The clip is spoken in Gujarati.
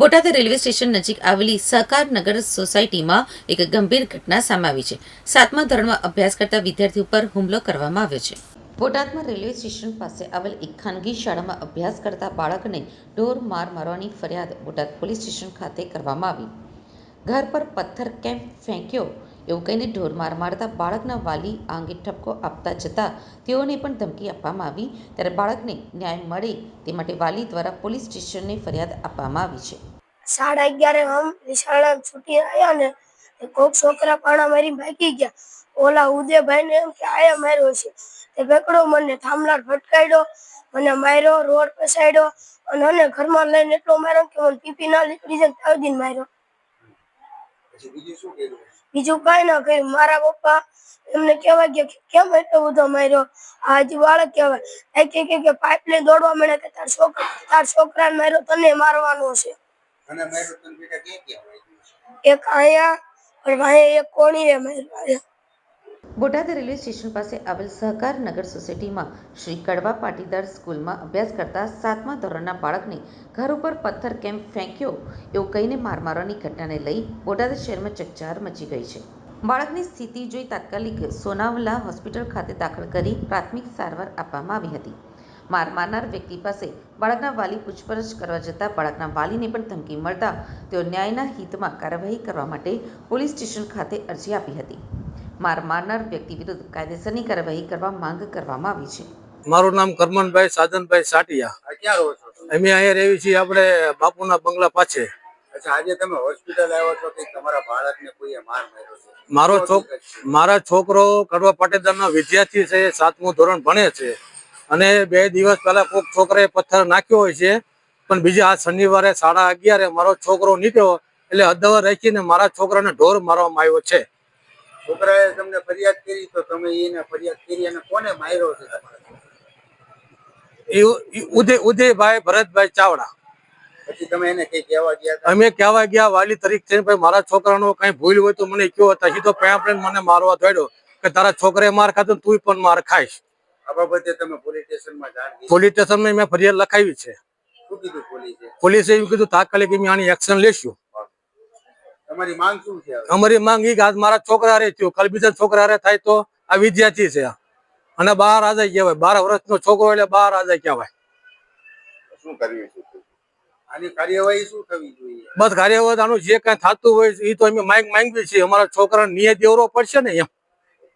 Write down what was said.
બોટાદ રેલવે સ્ટેશન નજીક આવેલી સહકારનગર સોસાયટીમાં એક ગંભીર ઘટના સામે આવી છે. સાતમા ધોરણમાં અભ્યાસ કરતા વિદ્યાર્થી ઉપર હુમલો કરવામાં આવ્યો છે. બોટાદમાં રેલવે સ્ટેશન પાસે આવેલ એક ખાનગી શાળામાં અભ્યાસ કરતા બાળકને ઢોર માર મારવાની ફરિયાદ બોટાદ પોલીસ સ્ટેશન ખાતે કરવામાં આવી. ઘર પર પથ્થર કેમ ફેંક્યો? એવું કહીને ઢોર માર મારતા બાળકના વાલી આ અંગે ઠપકો આપતા જતા તેઓને પણ ધમકી આપવામાં આવી. ત્યારે બાળકને ન્યાય મળે તે માટે વાલી દ્વારા પોલીસ સ્ટેશનને ફરિયાદ આપવામાં આવી છે. સાડા અગિયારે આમ શાળા છૂટી આવ્યા ને કોક છોકરા પાણા મારી ભાગી ગયા. ઓલા ઉદયભાઈ ને એમ કે આયા માર્યો છે. તે બેકડો મને થાંભલા ફટકાડ્યો મને માર્યો, રોડ પસાડ્યો અને ઘરમાં લઈને એટલો માર્યો કે મને પીપી ના નીકળી જાય ત્યાં માર્યો. બીજું કાંઈ ના કર્યું. મારા પપ્પા એમને કહેવા ગયા કે કેમ એટલો બધો માર્યો? આ હજી બાળક કહેવાય. એ કે કે કે પાઇપ લઈને દોડવા મળે કે તાર છોકરા તાર છોકરાને માર્યો તને મારવાનો છે. અને મારું તને બેટા એક અહીંયા અને ભાઈ એક કોણીએ માર્યો. બોટાદ રેલવે સ્ટેશન પાસે આવેલ સહકાર નગર સોસાયટીમાં શ્રી કડવા પાટીદાર સ્કૂલમાં અભ્યાસ કરતા સાતમા ધોરણના બાળકને ઘર ઉપર પથ્થર કેમ ફેંક્યો એવું કહીને માર મારવાની ઘટનાને લઈ બોટાદ શહેરમાં ચકચાર મચી ગઈ છે. બાળકની સ્થિતિ જોઈ તાત્કાલિક સોનાવલા હોસ્પિટલ ખાતે દાખલ કરી પ્રાથમિક સારવાર આપવામાં આવી હતી. માર મારનાર વ્યક્તિ પાસે બાળકના વાલી પૂછપરછ કરવા જતાં બાળકના વાલીને પણ ધમકી મળતા તેઓ ન્યાયના હિતમાં કાર્યવાહી કરવા માટે પોલીસ સ્ટેશન ખાતે અરજી આપી હતી. માર મારનાર વ્યક્તિ વિરુદ્ધ કાયદેસરની કાર્યવાહી કરવા માંગ કરવામાં આવી છે. મારું નામ કરમનભાઈ સાધનભાઈ સાટિયા. ક્યાં રહો છો અમે અહીંયા રહેવી છીએ આપણે બાપુના બંગલા પાછે. અચ્છા આજે તમે હોસ્પિટલ આવ્યો છો કે તમારા બાળકને કોઈએ માર માર્યો છે? મારો છોક મારા છોકરો કડવા પાટીદારના વિદ્યાર્થી છે સાતમું ધોરણ ભણે છે. અને બે દિવસ પહેલા કોઈક છોકરાએ પથ્થર નાખ્યો હોય છે પણ બીજા આ શનિવારે સાડા અગિયારે મારો છોકરો નીકળ્યો એટલે અદવર રાખીને મારા છોકરાને ઢોર મારવામાં આવ્યો છે. છોકરાએ તમને ફરિયાદ કરી તો તમે એને ફરિયાદ કરી અને કોને માર્યો છે તમારા? ઉદય ઉદયભાઈ ભરતભાઈ ચાવડા. પછી તમે એને કઈ કહેવા ગયા અમે કહેવા ગયા વાલી તરીકે ભાઈ મારા છોકરાનો કઈ ભૂલ હોય તો મને કયો હતા. સીધો મને મારવા દોડ્યો કે તારા છોકરાએ માર ખાધો તું પણ માર ખાઈશ. આ બાબતે તમે પોલીસ સ્ટેશનમાં જાણ પોલીસ સ્ટેશનમાં મેં ફરિયાદ લખાવી છે. શું કીધું પોલીસે? પોલીસે એવું કીધું તાત્કાલિક અમે આની એક્શન લેશું. તમારી માંગ શું છે અમારી માંગ એ કે મારા છોકરા રે થયો. કાલ બીજા છોકરા રે થાય તો આ વિદ્યાર્થી છે. અને બાર આજા કહેવાય. બાર વર્ષનો છોકરો એટલે બાર આજા કહેવાય. શું કરવી છે આની કાર્યવાહી શું થવી જોઈએ? બસ કાર્યવાહી આનું જે કઈ થતું હોય એ તો અમે માંગ માંગવી છીએ. અમારા છોકરાને નિયત દેવરો પડશે ને એમ.